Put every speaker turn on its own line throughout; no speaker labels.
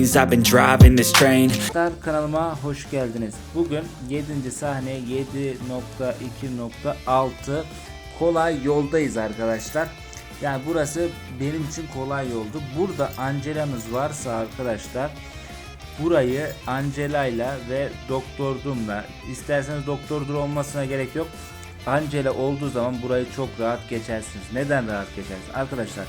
lanes.
Kanalıma hoş geldiniz. Bugün 7. sahne 7.2.6 kolay yoldayız arkadaşlar. Yani burası benim için kolay yoldu. Burada Angela'nız varsa arkadaşlar burayı Angela'yla ve Doktor Doom'la isterseniz Doktor Doom olmasına gerek yok. Angela olduğu zaman burayı çok rahat geçersiniz. Neden rahat geçersiniz? Arkadaşlar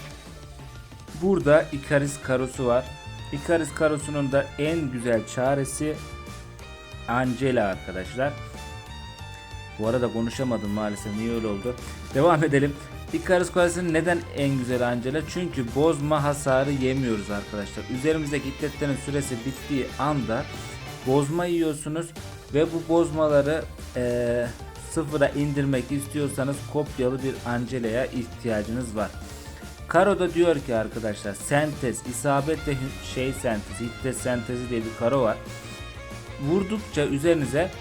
Burada Icarus karosu var. Icarus karosunun da en güzel çaresi Angela arkadaşlar. Bu arada konuşamadım maalesef niye öyle oldu. Devam edelim. Icarus karosunun neden en güzel Angela? Çünkü bozma hasarı yemiyoruz arkadaşlar. Üzerimizdeki hiddetlerin süresi bittiği anda bozma yiyorsunuz ve bu bozmaları eee, sıfıra indirmek istiyorsanız kopyalı bir Angela'ya ihtiyacınız var. Karo'da diyor ki arkadaşlar sentez, isabet ve şey sentezi, hiddet sentezi diye bir karo var. Vurdukça üzerinize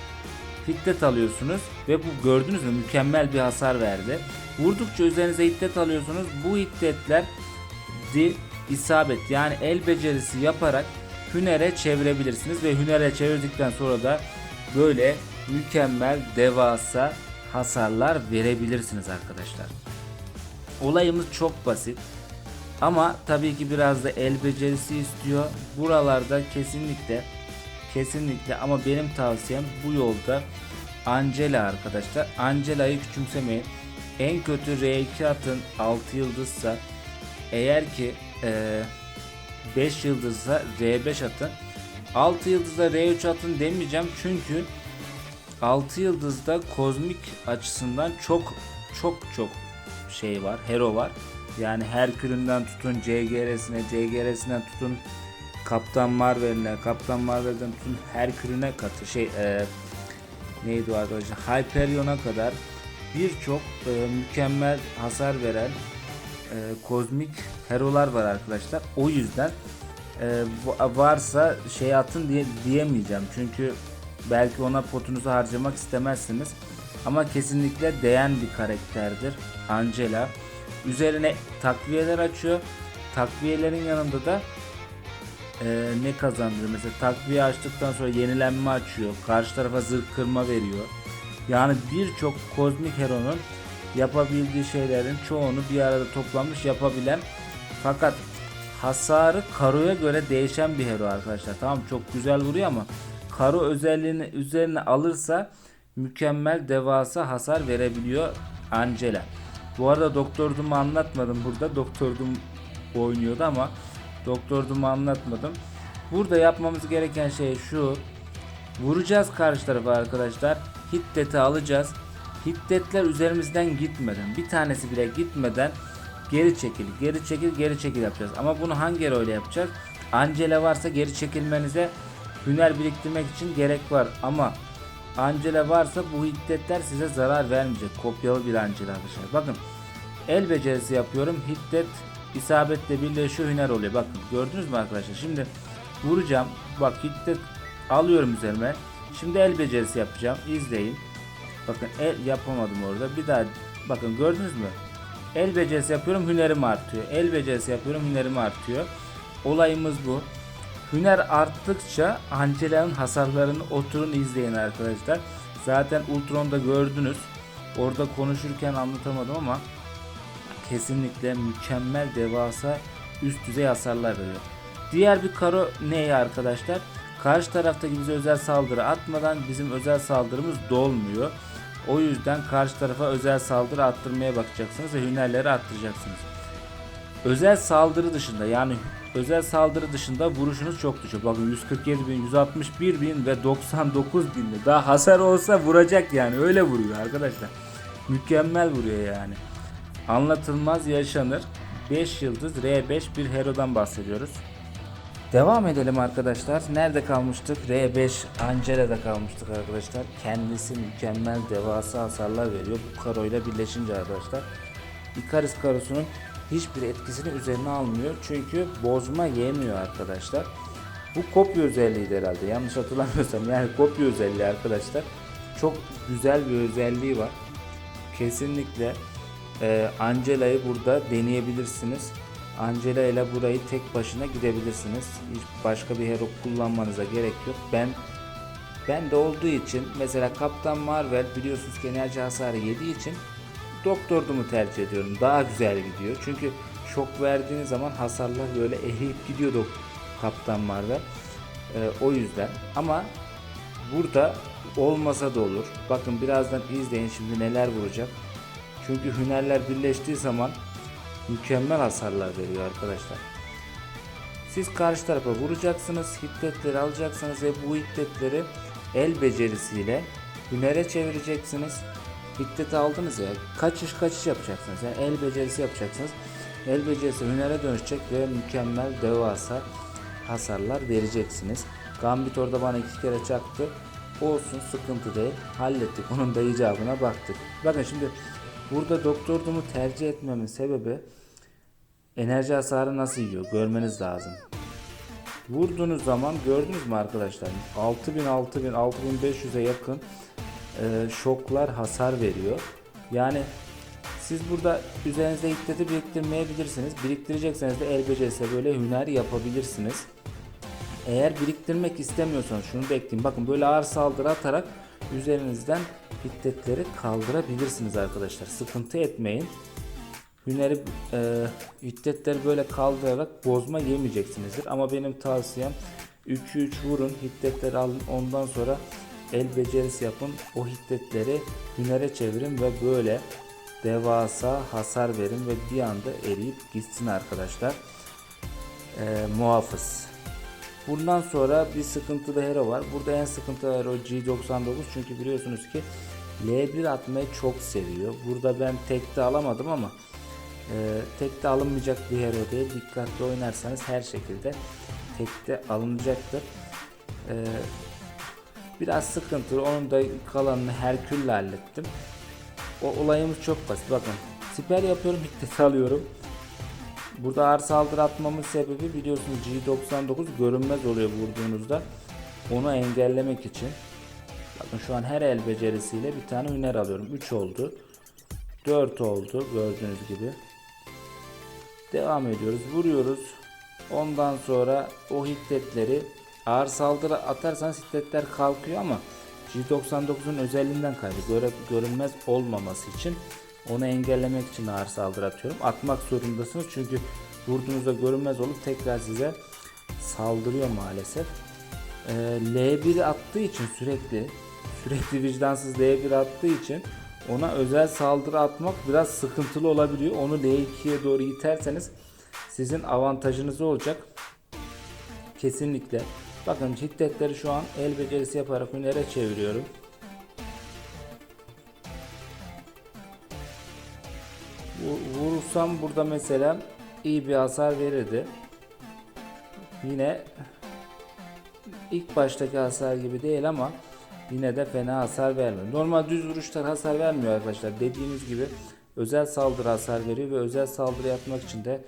hiddet alıyorsunuz ve bu gördünüz mü mükemmel bir hasar verdi. Vurdukça üzerinize hiddet alıyorsunuz. Bu hiddetler di isabet yani el becerisi yaparak hünere çevirebilirsiniz ve hünere çevirdikten sonra da böyle mükemmel devasa hasarlar verebilirsiniz arkadaşlar. Olayımız çok basit. Ama tabii ki biraz da el becerisi istiyor. Buralarda kesinlikle kesinlikle ama benim tavsiyem bu yolda Angela arkadaşlar. Angela'yı küçümsemeyin. En kötü R2 atın 6 yıldızsa eğer ki 5 yıldızsa R5 atın. 6 yıldızda R3 atın demeyeceğim çünkü 6 yıldızda kozmik açısından çok çok çok şey var, hero var. Yani Herkül'ünden tutun CGR'sine, CGR'sinden tutun Kaptan Marvel'ine, Kaptan Marvel'den tutun Herkül'üne katı şey e, neydi o arkadaşlar Hyperion'a kadar birçok e, mükemmel hasar veren e, kozmik hero'lar var arkadaşlar. O yüzden e, va- varsa şey atın diye diyemeyeceğim. Çünkü belki ona potunuzu harcamak istemezsiniz. Ama kesinlikle değen bir karakterdir Angela. Üzerine takviyeler açıyor. Takviyelerin yanında da e, ne kazandırıyor? Mesela takviye açtıktan sonra yenilenme açıyor. Karşı tarafa zırh kırma veriyor. Yani birçok kozmik heronun yapabildiği şeylerin çoğunu bir arada toplanmış yapabilen fakat hasarı Karo'ya göre değişen bir hero arkadaşlar. Tamam çok güzel vuruyor ama Karo özelliğini üzerine alırsa mükemmel devasa hasar verebiliyor Angela. Bu arada Doktor Doom'u anlatmadım burada. Doktor Doom oynuyordu ama Doktor Doom'u anlatmadım. Burada yapmamız gereken şey şu. Vuracağız karşı tarafa arkadaşlar. Hiddeti alacağız. Hiddetler üzerimizden gitmeden, bir tanesi bile gitmeden geri çekil, geri çekil, geri çekil yapacağız. Ama bunu hangi ile yapacağız? Angela varsa geri çekilmenize hüner biriktirmek için gerek var. Ama Angela varsa bu hiddetler size zarar vermeyecek. Kopyalı bir Angela arkadaşlar. Bakın el becerisi yapıyorum. Hiddet isabetle birleşiyor hüner oluyor. Bakın gördünüz mü arkadaşlar? Şimdi vuracağım. Bak hiddet alıyorum üzerime. Şimdi el becerisi yapacağım. İzleyin. Bakın el yapamadım orada. Bir daha bakın gördünüz mü? El becerisi yapıyorum hünerim artıyor. El becerisi yapıyorum hünerim artıyor. Olayımız bu. Hüner arttıkça Angela'nın hasarlarını oturun izleyin arkadaşlar. Zaten Ultron'da gördünüz. Orada konuşurken anlatamadım ama kesinlikle mükemmel devasa üst düzey hasarlar veriyor. Diğer bir karo ne arkadaşlar? Karşı taraftaki bize özel saldırı atmadan bizim özel saldırımız dolmuyor. O yüzden karşı tarafa özel saldırı attırmaya bakacaksınız ve hünerleri arttıracaksınız. Özel saldırı dışında yani özel saldırı dışında vuruşunuz çok düşük. Bakın 147 bin, 161 bin ve 99 binli. Daha hasar olsa vuracak yani öyle vuruyor arkadaşlar. Mükemmel vuruyor yani. Anlatılmaz yaşanır. 5 yıldız R5 bir hero'dan bahsediyoruz. Devam edelim arkadaşlar. Nerede kalmıştık? R5 Angela'da kalmıştık arkadaşlar. Kendisi mükemmel devasa hasarlar veriyor. Bu karoyla birleşince arkadaşlar. Icarus karosunun hiçbir etkisini üzerine almıyor. Çünkü bozma yemiyor arkadaşlar. Bu kopya özelliği herhalde. Yanlış hatırlamıyorsam yani kopya özelliği arkadaşlar. Çok güzel bir özelliği var. Kesinlikle e, Angela'yı burada deneyebilirsiniz. Angela ile burayı tek başına gidebilirsiniz. Hiç başka bir hero kullanmanıza gerek yok. Ben ben de olduğu için mesela Kaptan Marvel biliyorsunuz ki enerji hasarı yediği için Doktor Doom'u tercih ediyorum. Daha güzel gidiyor. Çünkü şok verdiğiniz zaman hasarlar böyle eriyip gidiyor Dok- Kaptan Marvel. Ee, o yüzden ama burada olmasa da olur. Bakın birazdan izleyin şimdi neler vuracak. Çünkü hünerler birleştiği zaman mükemmel hasarlar veriyor arkadaşlar. Siz karşı tarafa vuracaksınız, hiddetleri alacaksınız ve bu hiddetleri el becerisiyle hünere çevireceksiniz. Hiddeti aldınız ya, kaçış kaçış yapacaksınız. Yani el becerisi yapacaksınız. El becerisi hünere dönüşecek ve mükemmel devasa hasarlar vereceksiniz. Gambit orada bana iki kere çaktı. Olsun sıkıntı değil. Hallettik. Onun da icabına baktık. Bakın şimdi burada Doktor tercih etmemin sebebi enerji hasarı nasıl yiyor görmeniz lazım. Vurduğunuz zaman gördünüz mü arkadaşlar 6000 6000 6500'e yakın e, şoklar hasar veriyor. Yani siz burada üzerinizde hiddeti biriktirmeyebilirsiniz. Biriktirecekseniz de el becerisi böyle hüner yapabilirsiniz. Eğer biriktirmek istemiyorsanız şunu da ekleyeyim. Bakın böyle ağır saldırı atarak üzerinizden hiddetleri kaldırabilirsiniz arkadaşlar. Sıkıntı etmeyin. Hüneri e, hiddetleri böyle kaldırarak bozma yemeyeceksinizdir. Ama benim tavsiyem 3'ü 3 vurun hiddetleri alın ondan sonra el becerisi yapın. O hiddetleri hünere çevirin ve böyle devasa hasar verin ve bir anda eriyip gitsin arkadaşlar. E, muhafız. Bundan sonra bir sıkıntılı hero var. Burada en sıkıntılı hero G99 çünkü biliyorsunuz ki L1 atmayı çok seviyor. Burada ben tekte alamadım ama e, tekte alınmayacak bir hero değil. Dikkatli oynarsanız her şekilde tekte alınacaktır. E, biraz sıkıntılı. Onun da kalanını Herkül'le hallettim. O olayımız çok basit. Bakın siper yapıyorum, hiddet alıyorum. Burada ağır saldırı atmamın sebebi biliyorsunuz G99 görünmez oluyor vurduğunuzda. Onu engellemek için. Bakın şu an her el becerisiyle bir tane hüner alıyorum. 3 oldu. 4 oldu gördüğünüz gibi. Devam ediyoruz. Vuruyoruz. Ondan sonra o hiddetleri ağır saldırı atarsanız hiddetler kalkıyor ama G99'un özelliğinden kaynaklı göre, görünmez olmaması için onu engellemek için ağır saldırı atıyorum. Atmak zorundasınız çünkü vurduğunuzda görünmez olup tekrar size saldırıyor maalesef. Ee, L1 attığı için sürekli sürekli vicdansız L1 attığı için ona özel saldırı atmak biraz sıkıntılı olabiliyor. Onu L2'ye doğru iterseniz sizin avantajınız olacak. Kesinlikle. Bakın hiddetleri şu an el becerisi yaparak hünere çeviriyorum. Vu- Vurursam burada mesela iyi bir hasar verirdi. Yine ilk baştaki hasar gibi değil ama yine de fena hasar vermiyor. Normal düz vuruşlar hasar vermiyor arkadaşlar. Dediğimiz gibi özel saldırı hasar veriyor ve özel saldırı yapmak için de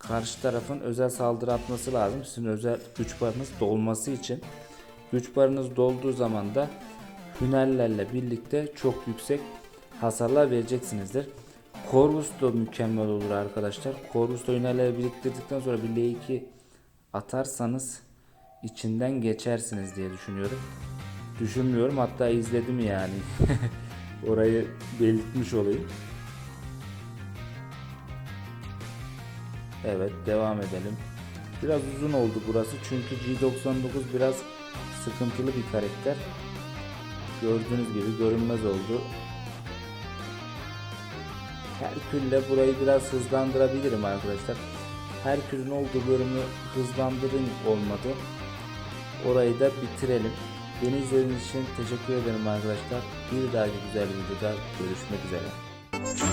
karşı tarafın özel saldırı atması lazım. Sizin özel güç barınız dolması için. Güç barınız dolduğu zaman da hünerlerle birlikte çok yüksek hasarlar vereceksinizdir. Corvus da mükemmel olur arkadaşlar. Corvus da hünerleri biriktirdikten sonra bir L2 atarsanız içinden geçersiniz diye düşünüyorum. Düşünmüyorum hatta izledim yani. Orayı belirtmiş olayım. Evet devam edelim. Biraz uzun oldu burası çünkü G99 biraz sıkıntılı bir karakter. Gördüğünüz gibi görünmez oldu. Herkül'le burayı biraz hızlandırabilirim arkadaşlar. Herkül'ün olduğu bölümü hızlandırın olmadı. Orayı da bitirelim. Beni izlediğiniz için teşekkür ederim arkadaşlar. Bir dahaki güzel videoda görüşmek üzere.